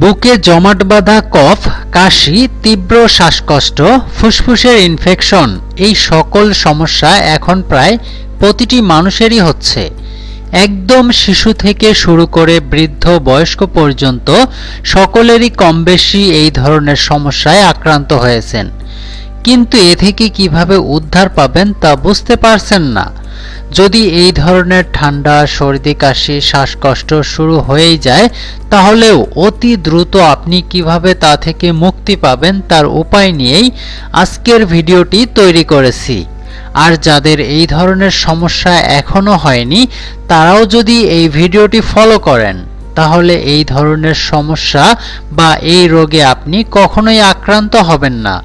বুকে জমাট বাঁধা কফ, কাশি, তীব্র শ্বাসকষ্ট, ফুসফুসের ইনফেকশন এই সকল সমস্যা এখন প্রায় প্রতিটি মানুষেরই হচ্ছে। একদম শিশু থেকে শুরু করে বৃদ্ধ বয়স্ক পর্যন্ত সকলেরই কমবেশি এই ধরনের সমস্যায় আক্রান্ত হয়েছেন। কিন্তু এ থেকে কীভাবে উদ্ধার পাবেন তা বুঝতে পারছেন না। যদি এই ধরনের ঠান্ডা, সর্দি, কাশি, শ্বাসকষ্ট শুরু হয়েই যায়, তাহলেও অতি দ্রুত আপনি কীভাবে তা থেকে মুক্তি পাবেন তার উপায় নিয়েই আজকের ভিডিওটি তৈরি করেছি। আর যাদের এই ধরনের সমস্যা এখনও হয়নি, তারাও যদি এই ভিডিওটি ফলো করেন, তাহলে এই ধরনের সমস্যা বা এই রোগে আপনি কখনোই আক্রান্ত হবেন না।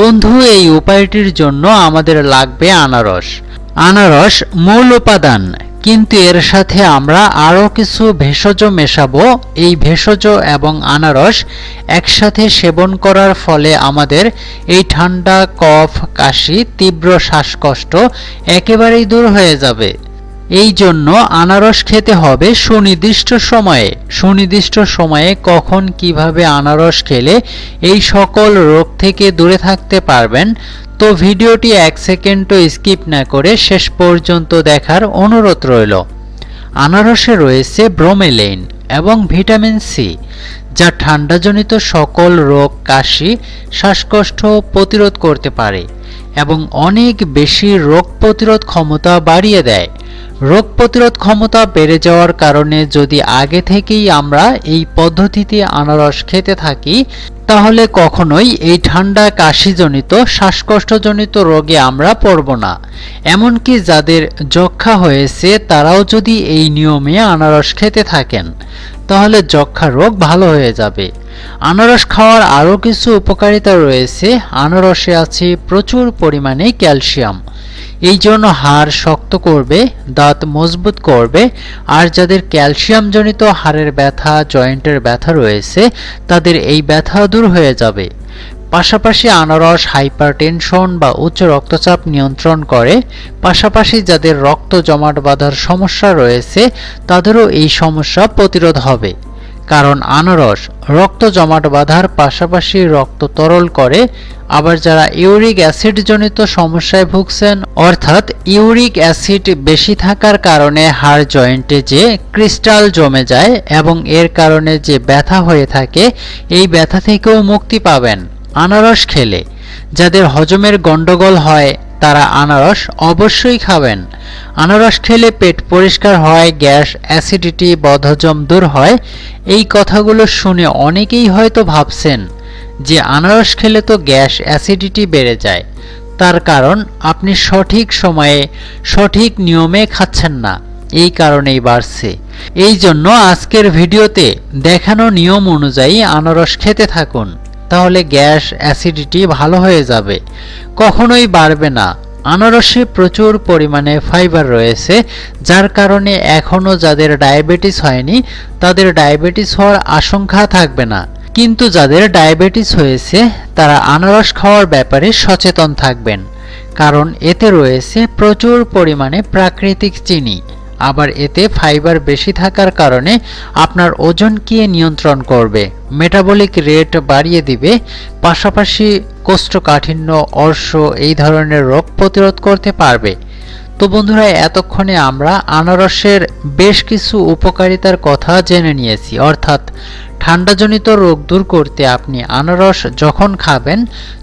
বন্ধু, এই উপায়টির জন্য আমাদের লাগবে আনারস। আনারস মূল উপাদান, কিন্তু এর সাথে আমরা আরও কিছু ভেষজ মেশাবো। এই ভেষজ এবং আনারস একসাথে সেবন করার ফলে আমাদের এই ঠান্ডা, কফ, কাশি, তীব্র শ্বাসকষ্ট একেবারেই দূর হয়ে যাবে। এই জন্য আনারস খেতে হবে সুনির্দিষ্ট সময়ে। সুনির্দিষ্ট সময়ে কখন কীভাবে আনারস খেলে এই সকল রোগ থেকে দূরে থাকতে পারবেন? তো ভিডিওটি এক সেকেন্ডও স্কিপ না করে শেষ পর্যন্ত দেখার অনুরোধ রইল। আনারসে রয়েছে ব্রোমেলেইন এবং ভিটামিন সি, যা ঠান্ডাজনিত সকল রোগ, কাশি, শ্বাসকষ্ট প্রতিরোধ করতে পারে এবং অনেক বেশি রোগ প্রতিরোধ ক্ষমতা বাড়িয়ে দেয়। রোগ প্রতিরোধ ক্ষমতা বেড়ে যাওয়ার কারণে যদি আগে থেকেই আমরা এই পদ্ধতিতে আনারস খেতে থাকি, তাহলে কখনোই এই ঠান্ডা কাশিজনিত, শ্বাসকষ্টজনিত রোগে আমরা পড়ব না। এমনকি যাদের যক্ষা হয়েছে, তারাও যদি এই নিয়মে আনারস খেতে থাকেন, তাহলে যক্ষা রোগ ভালো হয়ে যাবে। আনারস খাওয়ার আরও কিছু উপকারিতা রয়েছে। আনারসে আছে প্রচুর পরিমাণে ক্যালসিয়াম। এই জন্য হাড় শক্ত করবে, দাঁত মজবুত করবে, আর যাদের ক্যালসিয়ামজনিত হাড়ের ব্যথা জয়েন্টের ব্যথা রয়েছে, তাদের এই ব্যথা দূর হয়ে যাবে। পাশাপাশি আনারস হাইপারটেনশন বা উচ্চ রক্তচাপ নিয়ন্ত্রণ করে। পাশাপাশি যাদের রক্ত জমাট বাঁধার সমস্যা রয়েছে, তাদেরও এই সমস্যা প্রতিরোধ হবে। কারণ আনারস রক্ত জমাট বাঁধার পাশাপাশি রক্ত তরল করে। আবার যারা ইউরিক অ্যাসিডজনিত সমস্যায় ভুগছেন, অর্থাৎ ইউরিক অ্যাসিড বেশি থাকার কারণে হাড় জয়েন্টে যে ক্রিস্টাল জমে যায় এবং এর কারণে যে ব্যথা হয়ে থাকে, এই ব্যথা থেকেও মুক্তি পাবেন আনারস খেলে। যাদের হজমের গন্ডগোল হয় তারা আনারস অবশ্যই খাবেন। আনারস খেলে পেট পরিষ্কার হয়, গ্যাস, অ্যাসিডিটি, বদহজম দূর হয়। এই কথাগুলো শুনে অনেকেই হয়তো ভাবছেন যে আনারস খেলে তো গ্যাস, অ্যাসিডিটি বেড়ে যায়। তার কারণ আপনি সঠিক সময়ে সঠিক নিয়মে খাচ্ছেন না। এই কারণেই বাড়ছে। এই জন্য আজকের ভিডিওতে দেখানো নিয়ম অনুযায়ী আনারস খেতে থাকুন। তাহলে গ্যাস অ্যাসিডিটি ভালো হয়ে যাবে। কখনোই বাড়বে না। আনারসে প্রচুর পরিমাণে ফাইবার রয়েছে, যার কারণে এখনও যাদের ডায়াবেটিস হয়নি, তাদের ডায়াবেটিস হওয়ার আশঙ্কা থাকবে না। কিন্তু যাদের ডায়াবেটিস হয়েছে, তারা আনারস খাওয়ার ব্যাপারে সচেতন থাকবেন। কারণ এতে রয়েছে প্রচুর পরিমাণে প্রাকৃতিক চিনি। আবার এতে ফাইবার বেশি থাকার কারণে আপনার ওজন ওজনকে নিয়ন্ত্রণ করবে মেটাবলিক রেট বাড়িয়ে দিবে, পাশাপাশি কোষ্ঠকাঠিন্য, অর্শ এই ধরনের রোগ প্রতিরোধ করতে পারবে। তো বন্ধুরা, এতক্ষণে আমরা আনারসের বেশ কিছু উপকারিতার কথা জেনে নিয়েছি। অর্থাৎ ঠান্ডাজনিত রোগ দূর করতে আপনি আনারস যখন খাবেন,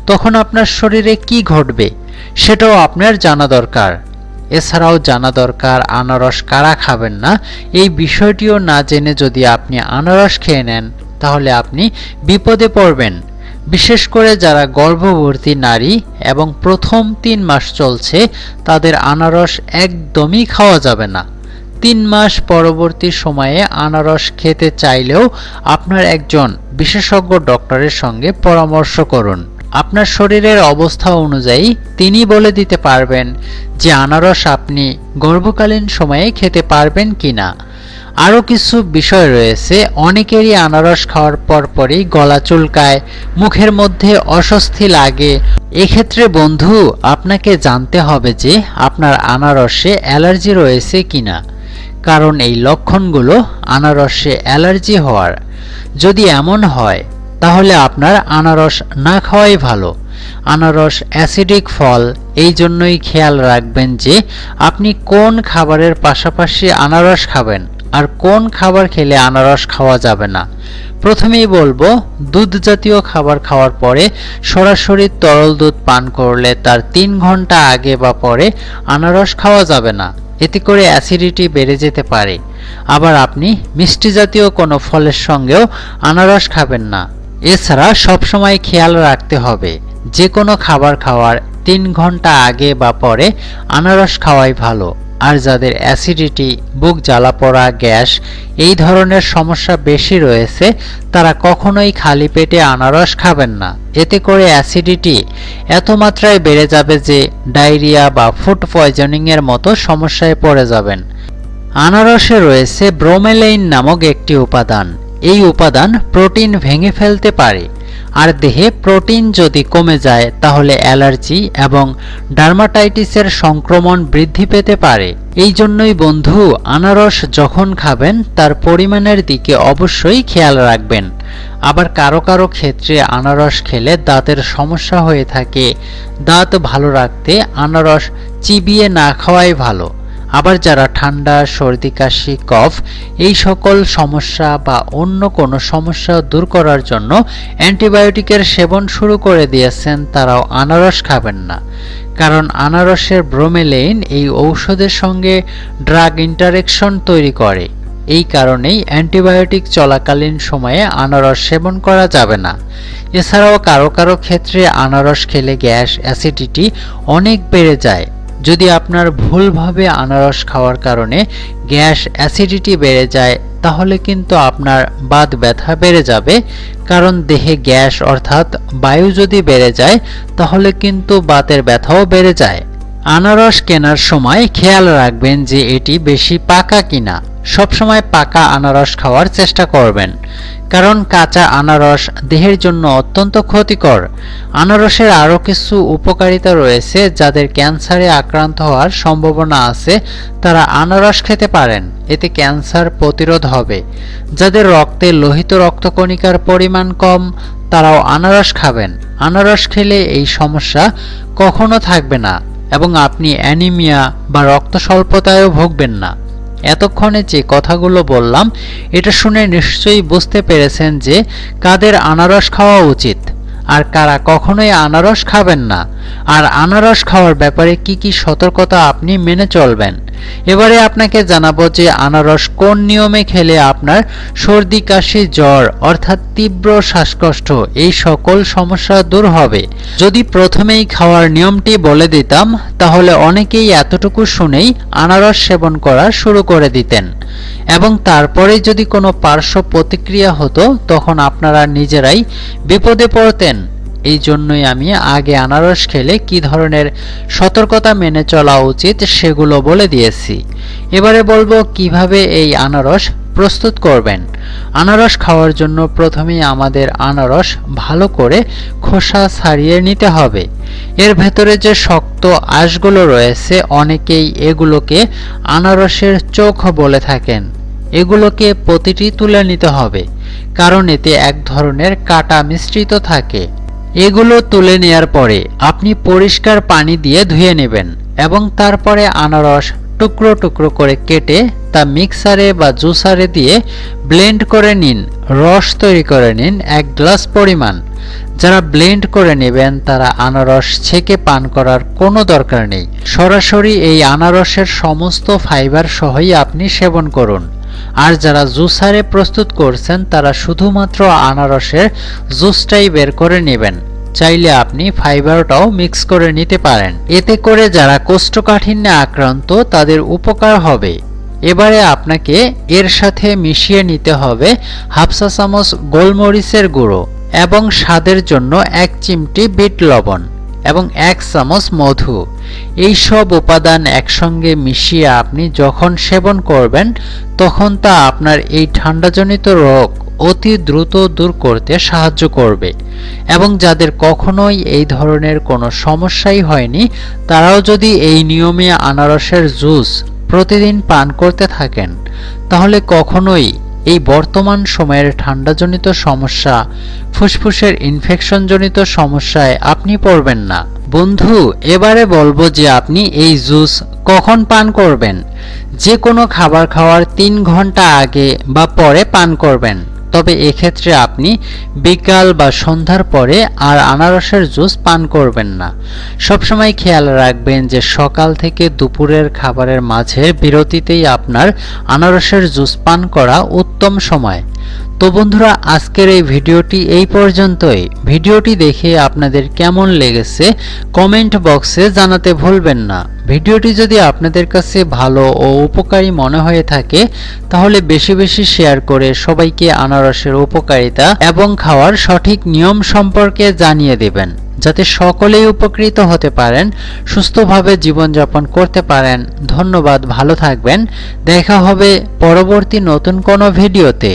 তখন আপনার শরীরে কি ঘটবে, সেটাও আপনার জানা দরকার। এছাড়াও জানা দরকার, আনারস কারা খাবেন না? এই বিষয়টিও না জেনে যদি আপনি আনারস খেয়ে নেন, তাহলে আপনি বিপদে পড়বেন। বিশেষ করে যারা গর্ভবতী নারী এবং প্রথম তিন মাস চলছে, তাদের আনারস একদমই খাওয়া যাবে না। তিন মাস পরবর্তী সময়ে আনারস খেতে চাইলেও আপনার একজন বিশেষজ্ঞ ডক্টরের সঙ্গে পরামর্শ করুন। আপনার শরীরের অবস্থা অনুযায়ী তিনি বলে দিতে পারবেন যে আনারস আপনি গর্ভকালীন সময়ে খেতে পারবেন কি না আরও কিছু বিষয় রয়েছে। অনেকেরই আনারস খাওয়ার পরপরই গলা চুলকায়, মুখের মধ্যে অস্বস্তি লাগে। এক্ষেত্রে বন্ধু, আপনাকে জানতে হবে যে আপনার আনারসে অ্যালার্জি রয়েছে কিনা। কারণ এই লক্ষণগুলো আনারসে অ্যালার্জি হওয়ার। যদি এমন হয় তাহলে আপনার আনারস না খাওয়াই ভালো। আনারস অ্যাসিডিক ফল, এই জন্যই খেয়াল রাখবেন যে আপনি কোন খাবারের পাশাপাশি আনারস খাবেন আর কোন খাবার খেলে আনারস খাওয়া যাবে না। প্রথমেই বলব, দুধ জাতীয় খাবার খাওয়ার পরে সরাসরি তরল দুধ পান করলে তার তিন ঘণ্টা আগে বা পরে আনারস খাওয়া যাবে না। এতে করে অ্যাসিডিটি বেড়ে যেতে পারে। আবার আপনি মিষ্টি জাতীয় কোনো ফলের সঙ্গেও আনারস খাবেন না। এছাড়া সবসময় খেয়াল রাখতে হবে যে কোনো খাবার খাওয়ার তিন ঘণ্টা আগে বা পরে আনারস খাওয়াই ভালো। আর যাদের অ্যাসিডিটি, বুক জ্বালা পড়া, গ্যাস এই ধরনের সমস্যা বেশি রয়েছে, তারা কখনোই খালি পেটে আনারস খাবেন না। এতে করে অ্যাসিডিটি এত মাত্রায় বেড়ে যাবে যে ডায়রিয়া বা ফুড পয়জনিংয়ের মতো সমস্যায় পড়ে যাবেন। আনারসে রয়েছে ব্রোমেলাইন নামক একটি উপাদান। এই উপাদান প্রোটিন ভেঙে ফেলতে পারে। আর দেহে প্রোটিন যদি কমে যায়, তাহলে অ্যালার্জি এবং ডার্মাটাইটিসের সংক্রমণ বৃদ্ধি পেতে পারে। এই জন্যই বন্ধু, আনারস যখন খাবেন, তার পরিমাণের দিকে অবশ্যই খেয়াল রাখবেন। আবার কারও কারও ক্ষেত্রে আনারস খেলে দাঁতের সমস্যা হয়ে থাকে। দাঁত ভালো রাখতে আনারস চিবিয়ে না খাওয়াই ভালো। আবার যারা ঠান্ডা, সর্দি, কাশি, কফ, এই সকল সমস্যা বা অন্য কোনো সমস্যা দূর করার জন্য অ্যান্টিবায়োটিকের সেবন শুরু করে দিয়েছেন তারাও আনারস খাবেন না। কারণ আনারসের ব্রোমেলেইন এই ঔষধের সঙ্গে ড্রাগ ইন্টারেকশন তৈরি করে। এই কারণেই অ্যান্টিবায়োটিক চলাকালীন সময়ে আনারস সেবন করা যাবে না। এছাড়াও কারও কারও ক্ষেত্রে আনারস খেলে গ্যাস, অ্যাসিডিটি অনেক বেড়ে যায়। যদি আপনার ভুলভাবে আনারস খাওয়ার কারণে গ্যাস অ্যাসিডিটি বেড়ে যায়, তাহলে কিন্তু আপনার বাত ব্যথা বেড়ে যাবে। কারণ দেহে গ্যাস অর্থাৎ বায়ু যদি বেড়ে যায়, তাহলে কিন্তু বাতের ব্যথাও বেড়ে যায়। আনারস কেনার সময় খেয়াল রাখবেন যে এটি বেশি পাকা কিনা। সবসময় পাকা আনারস খাওয়ার চেষ্টা করবেন, কারণ কাঁচা আনারস দেহের জন্য অত্যন্ত ক্ষতিকর। আনারসের আরও কিছু উপকারিতা রয়েছে যাদের ক্যান্সারে আক্রান্ত হওয়ার সম্ভাবনা আছে, তারা আনারস খেতে পারেন। এতে ক্যান্সার প্রতিরোধ হবে। যাদের রক্তে লোহিত রক্তকণিকার পরিমাণ কম, তারাও আনারস খাবেন। আনারস খেলে এই সমস্যা কখনো থাকবে না। এবং আপনি অ্যানিমিয়া বা রক্ত স্বল্পতায়ও ভুগবেন না। এতক্ষণে যে কথাগুলো বললাম, এটা শুনে নিশ্চয়ই বুঝতে পেরেছেন যে কাদের আনারস খাওয়া উচিত। আর কারা কখনোই আনারস খাবেন না। আর আনারস খাওয়ার ব্যাপারে কি কি সতর্কতা আপনি মেনে চলবেন? এবারে আপনাকে জানাব যে আনারস কোন নিয়মে খেলে আপনার সর্দি, কাশি, জ্বর অর্থাৎ তীব্র শ্বাসকষ্ট এই সকল সমস্যা দূর হবে। যদি প্রথমেই খাওয়ার নিয়মটি বলে দিতাম, তাহলে অনেকেই এতটুকু শুনেই আনারস সেবন করা শুরু করে দিতেন। এবং তারপরে যদি কোনো পার্শ্ব প্রতিক্রিয়া হতো, তখন আপনারা নিজেরাই বিপদে পড়তেন। এই জন্যই আমি আগে আনারস খেলে কি ধরনের সতর্কতা মেনে চলা উচিত সেগুলো বলে দিয়েছি। এবারে বলব কীভাবে এই আনারস প্রস্তুত করবেন। আনারস খাওয়ার জন্য প্রথমেই আমাদের আনারস ভালো করে খোসা ছাড়িয়ে নিতে হবে। এর ভেতরে যে শক্ত আঁশগুলো রয়েছে, অনেকেই এগুলোকে আনারসের চোখ বলে থাকেন। এগুলোকে প্রতিটি তুলে নিতে হবে, কারণ এতে এক ধরনের কাটা মিশ্রিত থাকে। এগুলো তুলে নেয়ার পরে আপনি পরিষ্কার পানি দিয়ে ধুয়ে নেবেন এবং তারপরে আনারস টুকরো টুকরো করে কেটে তা মিক্সারে বা জুসারে দিয়ে ব্লেন্ড করে নিন, রস তৈরি করে নিন এক গ্লাস পরিমাণ। যারা ব্লেন্ড করে নেবেন, তারা আনারস ছেঁকে পান করার কোনো দরকার নেই। সরাসরি এই আনারসের সমস্ত ফাইবার সহই আপনি সেবন করুন। আর যারা জুসারে প্রস্তুত করছেন, তারা শুধুমাত্র আনারসের জুসটাই বের করে নেবেন। চাইলে আপনি ফাইবারটাও মিক্স করে নিতে পারেন। এতে করে যারা কোষ্ঠকাঠিন্যে আক্রান্ত, তাদের উপকার হবে। এবারে আপনাকে এর সাথে মিশিয়ে নিতে হবে হাফসা চামচ গোলমরিচের গুঁড়ো এবং স্বাদের জন্য এক চিমটি বিট লবণ। এবং এক চামচ মধু। এই সব উপাদান একসঙ্গে মিশিয়ে আপনি যখন সেবন করবেন, তখন তা আপনার এই ঠান্ডাজনিত রোগ অতি দ্রুত দূর করতে সাহায্য করবে। এবং যাদের কখনোই এই ধরনের কোনো সমস্যাই হয়নি, তারাও যদি এই নিয়মে আনারসের জুস প্রতিদিন পান করতে থাকেন, তাহলে কখনোই এই বর্তমান সময়ের ঠান্ডাজনিত সমস্যা, ফুসফুসের ইনফেকশনজনিত সমস্যায় আপনি পড়বেন না। বন্ধু, এবারে বলব যে আপনি এই জুস কখন পান করবেন? যে কোনো খাবার খাওয়ার তিন ঘণ্টা আগে বা পরে পান করবেন। তবে এক্ষেত্রে আপনি বিকাল বা সন্ধ্যার পরে আর আনারসের জুস পান করবেন না। সবসময় খেয়াল রাখবেন যে সকাল থেকে দুপুরের খাবারের মাঝে বিরতিতেই আপনার আনারসের জুস পান করা উত্তম সময়। তো বন্ধুরা, আজকের এই ভিডিওটি এই পর্যন্তই। ভিডিওটি দেখে আপনাদের কেমন লেগেছে, কমেন্ট বক্সে জানাতে ভুলবেন না। ভিডিওটি যদি আপনাদের কাছে ভালো ও উপকারী মনে হয়ে থাকে, তাহলে বেশি বেশি শেয়ার করে সবাইকে আনারসের উপকারিতা এবং খাওয়ার সঠিক নিয়ম সম্পর্কে জানিয়ে দেবেন, যাতে সকলেই উপকৃত হতে পারেন, সুস্থভাবে জীবনযাপন করতে পারেন। ধন্যবাদ, ভালো থাকবেন। দেখা হবে পরবর্তী নতুন কোনো ভিডিওতে।